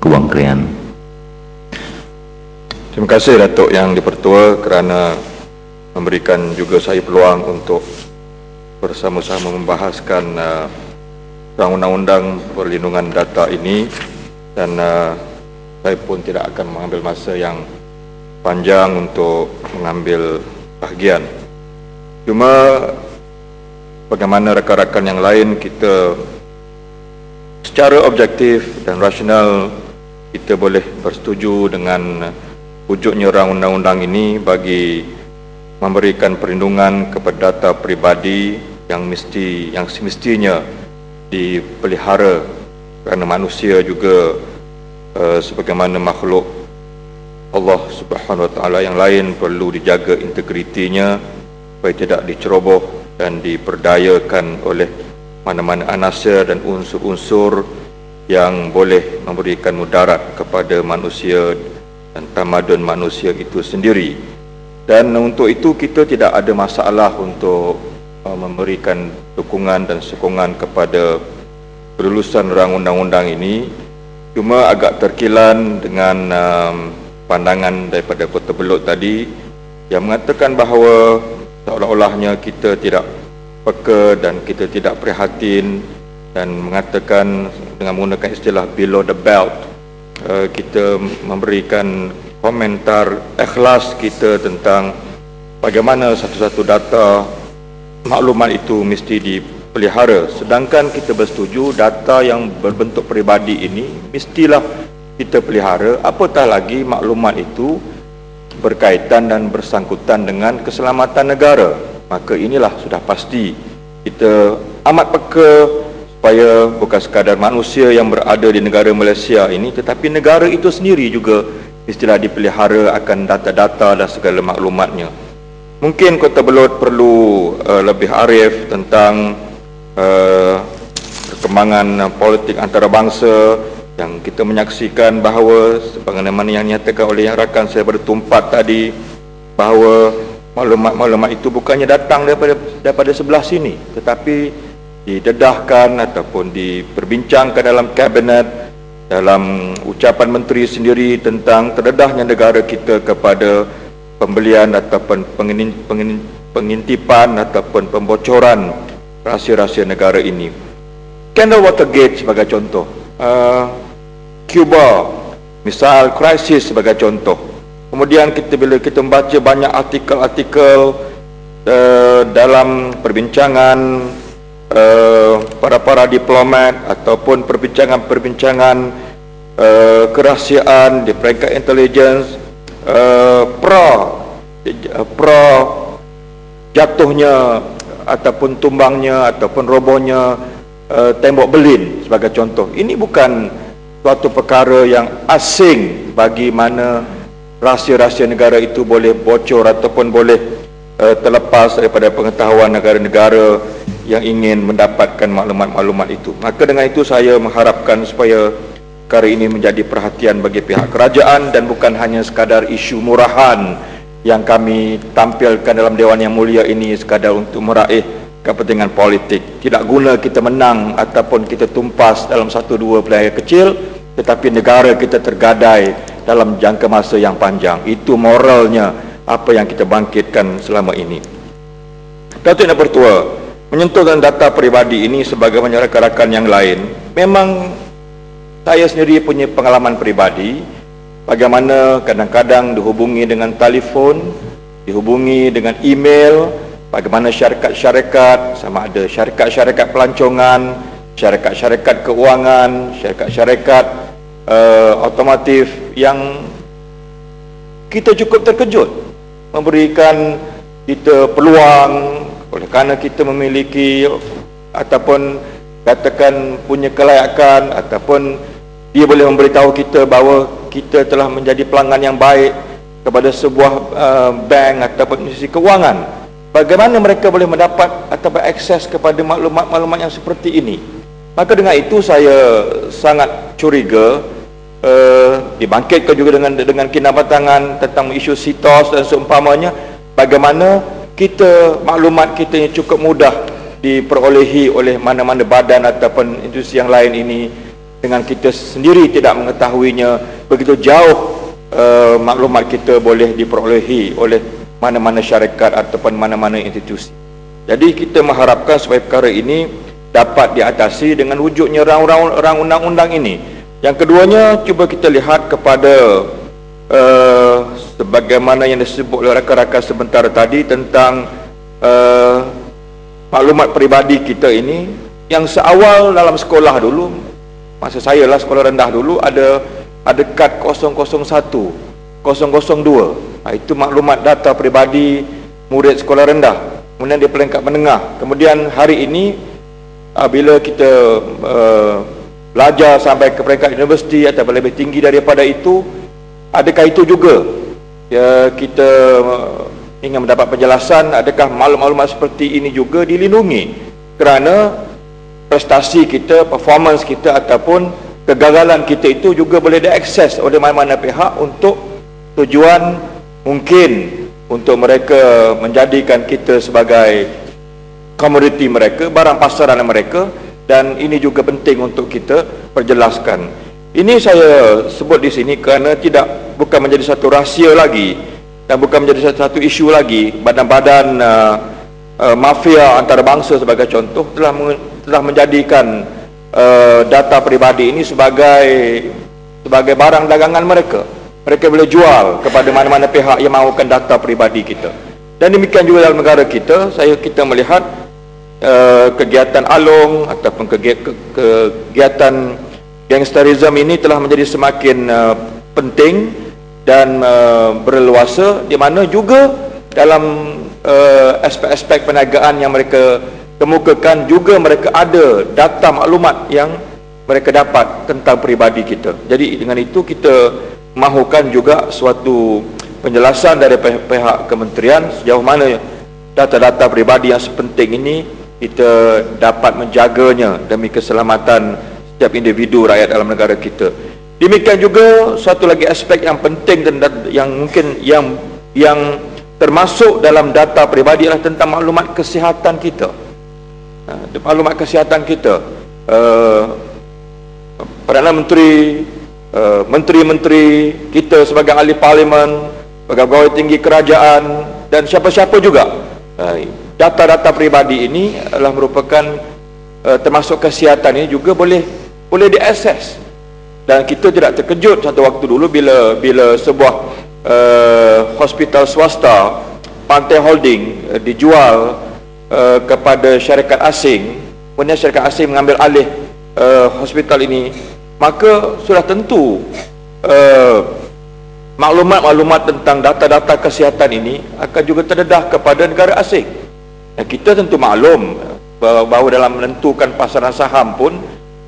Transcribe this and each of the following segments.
Kebuang Krian. Terima kasih Datuk Yang Dipertua kerana memberikan juga saya peluang untuk bersama-sama membahaskan uh, undang-undang perlindungan data ini dan uh, saya pun tidak akan mengambil masa yang panjang untuk mengambil bahagian. Cuma bagaimana rakan-rakan yang lain kita secara objektif dan rasional kita boleh bersetuju dengan wujudnya rang undang-undang ini bagi memberikan perlindungan kepada data pribadi yang mesti yang semestinya dipelihara kerana manusia juga uh, sebagaimana makhluk Allah Subhanahu Wa Taala yang lain perlu dijaga integritinya supaya tidak diceroboh dan diperdayakan oleh mana-mana anasir dan unsur-unsur yang boleh memberikan mudarat kepada manusia dan tamadun manusia itu sendiri. Dan untuk itu kita tidak ada masalah untuk uh, memberikan dukungan dan sokongan kepada kelulusan rang undang-undang ini. Cuma agak terkilan dengan um, pandangan daripada Kota Belut tadi yang mengatakan bahawa seolah-olahnya kita tidak peka dan kita tidak prihatin dan mengatakan dengan menggunakan istilah below the belt uh, kita memberikan komentar ikhlas kita tentang bagaimana satu-satu data maklumat itu mesti dipelihara. Sedangkan kita bersetuju data yang berbentuk peribadi ini mestilah kita pelihara. Apatah lagi maklumat itu berkaitan dan bersangkutan dengan keselamatan negara? Maka inilah sudah pasti. Kita amat peka supaya bukan sekadar manusia yang berada di negara Malaysia ini tetapi negara itu sendiri juga istilah dipelihara akan data-data dan segala maklumatnya. Mungkin Kota Belud perlu uh, lebih arif tentang uh, perkembangan politik antarabangsa yang kita menyaksikan bahawa sebagaimana yang nyatakan oleh rakan saya bertumpat tadi bahawa maklumat-maklumat itu bukannya datang daripada daripada sebelah sini tetapi didedahkan ataupun diperbincangkan dalam kabinet dalam ucapan menteri sendiri tentang terdedahnya negara kita kepada pembelian ataupun pengintipan ataupun pembocoran rahsia-rahsia negara ini. Scandal Watergate sebagai contoh. Uh, Cuba, misal krisis sebagai contoh. Kemudian kita bila kita membaca banyak artikel-artikel uh, dalam perbincangan Eh, para-para diplomat ataupun perbincangan-perbincangan uh, kerahsiaan di peringkat intelligence uh, pro uh, pro jatuhnya ataupun tumbangnya ataupun robohnya uh, tembok Berlin sebagai contoh. Ini bukan suatu perkara yang asing bagi mana rahsia-rahsia negara itu boleh bocor ataupun boleh uh, terlepas daripada pengetahuan negara-negara yang ingin mendapatkan maklumat-maklumat itu. Maka dengan itu saya mengharapkan supaya perkara ini menjadi perhatian bagi pihak kerajaan dan bukan hanya sekadar isu murahan yang kami tampilkan dalam Dewan Yang Mulia ini sekadar untuk meraih kepentingan politik. Tidak guna kita menang ataupun kita tumpas dalam satu dua pilihan kecil tetapi negara kita tergadai dalam jangka masa yang panjang. Itu moralnya apa yang kita bangkitkan selama ini. Datuk Yang Bertua, menyentuh dengan data peribadi ini sebagai rakan-rakan yang lain memang saya sendiri punya pengalaman peribadi bagaimana kadang-kadang dihubungi dengan telefon dihubungi dengan email bagaimana syarikat-syarikat sama ada syarikat-syarikat pelancongan syarikat-syarikat keuangan syarikat-syarikat uh, otomotif yang kita cukup terkejut. Memberikan kita peluang oleh kerana kita memiliki ataupun katakan punya kelayakan ataupun dia boleh memberitahu kita bahawa kita telah menjadi pelanggan yang baik kepada sebuah uh, bank ataupun institusi keuangan bagaimana mereka boleh mendapat atau akses kepada maklumat-maklumat yang seperti ini? Maka dengan itu saya sangat curiga uh, dibangkitkan juga dengan dengan kinabatangan tentang isu sitos dan seumpamanya bagaimana kita maklumat kita yang cukup mudah diperolehi oleh mana-mana badan ataupun institusi yang lain ini dengan kita sendiri tidak mengetahuinya begitu jauh uh, maklumat kita boleh diperolehi oleh mana-mana syarikat ataupun mana-mana institusi. Jadi kita mengharapkan supaya perkara ini dapat diatasi dengan wujudnya rang-rang undang-undang ini. Yang keduanya cuba kita lihat kepada uh, sebagaimana yang disebut oleh rakan-rakan sebentar tadi tentang uh, maklumat peribadi kita ini yang seawal dalam sekolah dulu masa saya lah sekolah rendah dulu ada ada kad 001 002 ha, itu maklumat data peribadi murid sekolah rendah. Kemudian dia pelengkap menengah. Kemudian hari ini uh, bila kita uh, belajar sampai ke peringkat universiti atau lebih tinggi daripada itu adakah itu juga ya kita uh, ingin mendapat penjelasan adakah maklumat-maklumat seperti ini juga dilindungi kerana prestasi kita performance kita ataupun kegagalan kita itu juga boleh diakses oleh mana-mana pihak untuk tujuan mungkin untuk mereka menjadikan kita sebagai komoditi mereka barang pasaran mereka dan ini juga penting untuk kita perjelaskan. Ini saya sebut di sini kerana tidak bukan menjadi satu rahsia lagi dan bukan menjadi satu, isu lagi. Badan-badan uh, uh, mafia antarabangsa sebagai contoh telah telah menjadikan uh, data peribadi ini sebagai sebagai barang dagangan mereka. Mereka boleh jual kepada mana-mana pihak yang mahukan data peribadi kita. Dan demikian juga dalam negara kita, saya kita melihat uh, kegiatan alung ataupun kegiatan gangsterism ini telah menjadi semakin uh, penting dan uh, berleluasa di mana juga dalam aspek-aspek uh, perniagaan yang mereka kemukakan juga mereka ada data maklumat yang mereka dapat tentang peribadi kita. Jadi dengan itu kita mahukan juga suatu penjelasan dari pihak kementerian sejauh mana data-data peribadi yang sepenting ini kita dapat menjaganya demi keselamatan setiap individu rakyat dalam negara kita. Demikian juga satu lagi aspek yang penting dan yang mungkin yang yang termasuk dalam data peribadi adalah tentang maklumat kesihatan kita. Ha, maklumat kesihatan kita. Uh, Perdana Menteri, uh, menteri-menteri kita sebagai ahli parlimen, pegawai tinggi kerajaan dan siapa-siapa juga. Uh, data-data peribadi ini adalah merupakan uh, termasuk kesihatan ini juga boleh boleh diakses dan kita tidak terkejut satu waktu dulu bila bila sebuah uh, hospital swasta Pantai Holding uh, dijual uh, kepada syarikat asing. Kemudian syarikat asing mengambil alih uh, hospital ini. Maka sudah tentu uh, maklumat-maklumat tentang data-data kesihatan ini akan juga terdedah kepada negara asing. Dan kita tentu maklum bahawa dalam menentukan pasaran saham pun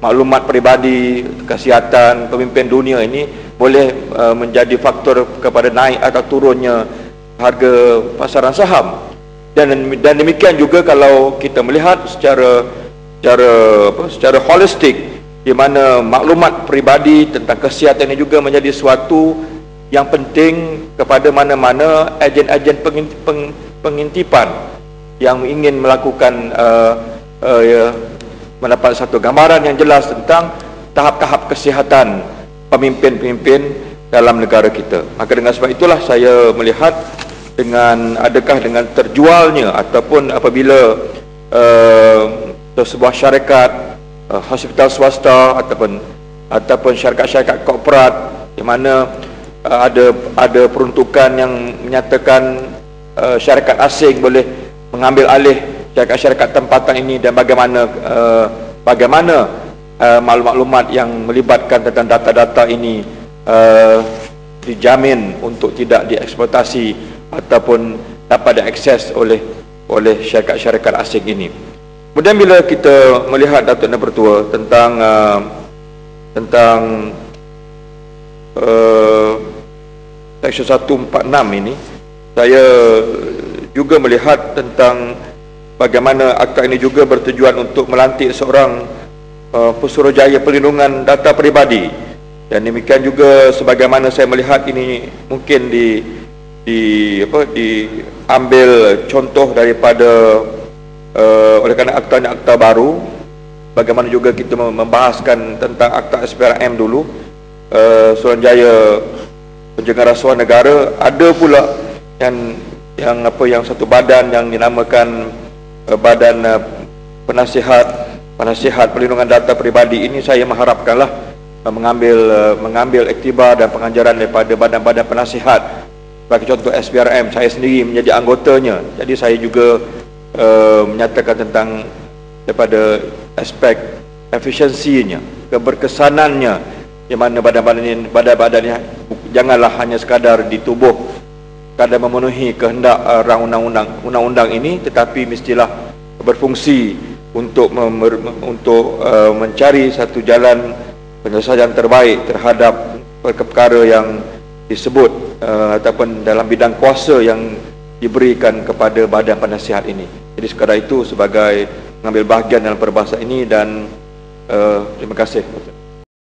maklumat peribadi kesihatan pemimpin dunia ini boleh uh, menjadi faktor kepada naik atau turunnya harga pasaran saham. Dan dan demikian juga kalau kita melihat secara secara apa secara holistik di mana maklumat peribadi tentang kesihatan ini juga menjadi suatu yang penting kepada mana-mana agen-agen pengintipan yang ingin melakukan uh, uh, ya, mendapat satu gambaran yang jelas tentang tahap-tahap kesihatan pemimpin-pemimpin dalam negara kita. Maka dengan sebab itulah saya melihat dengan adakah dengan terjualnya ataupun apabila uh, sebuah syarikat uh, hospital swasta ataupun ataupun syarikat-syarikat korporat di mana uh, ada ada peruntukan yang menyatakan uh, syarikat asing boleh mengambil alih syarikat-syarikat tempatan ini dan bagaimana uh, bagaimana uh, maklumat-maklumat yang melibatkan tentang data-data ini uh, dijamin untuk tidak dieksploitasi ataupun dapat diakses oleh oleh syarikat-syarikat asing ini. Kemudian bila kita melihat Datuk Nomor Tua tentang uh, tentang uh, Seksyen 146 ini, saya juga melihat tentang bagaimana akta ini juga bertujuan untuk melantik seorang uh, pesuruhjaya perlindungan data peribadi. Dan demikian juga sebagaimana saya melihat ini mungkin di di apa diambil contoh daripada uh, oleh kerana akta akta baru. Bagaimana juga kita membahaskan tentang Akta SPRM dulu. Uh, Suruhanjaya Penjaga Rasuah Negara. Ada pula yang yang apa yang satu badan yang dinamakan Badan uh, Penasihat Penasihat Perlindungan Data Peribadi ini saya mengharapkanlah uh, mengambil mengambil iktibar dan pengajaran daripada badan-badan penasihat. Bagi contoh SPRM saya sendiri menjadi anggotanya. Jadi saya juga uh, menyatakan tentang daripada aspek efisiensinya keberkesanannya di mana badan-badan ini badan-badan ini janganlah hanya sekadar ditubuh kadar memenuhi kehendak uh, undang-undang undang-undang ini tetapi mestilah berfungsi untuk untuk uh, mencari satu jalan penyelesaian terbaik terhadap perkara yang disebut uh, ataupun dalam bidang kuasa yang diberikan kepada badan penasihat ini. Jadi sekadar itu sebagai mengambil bahagian dalam perbahasan ini dan uh, terima kasih.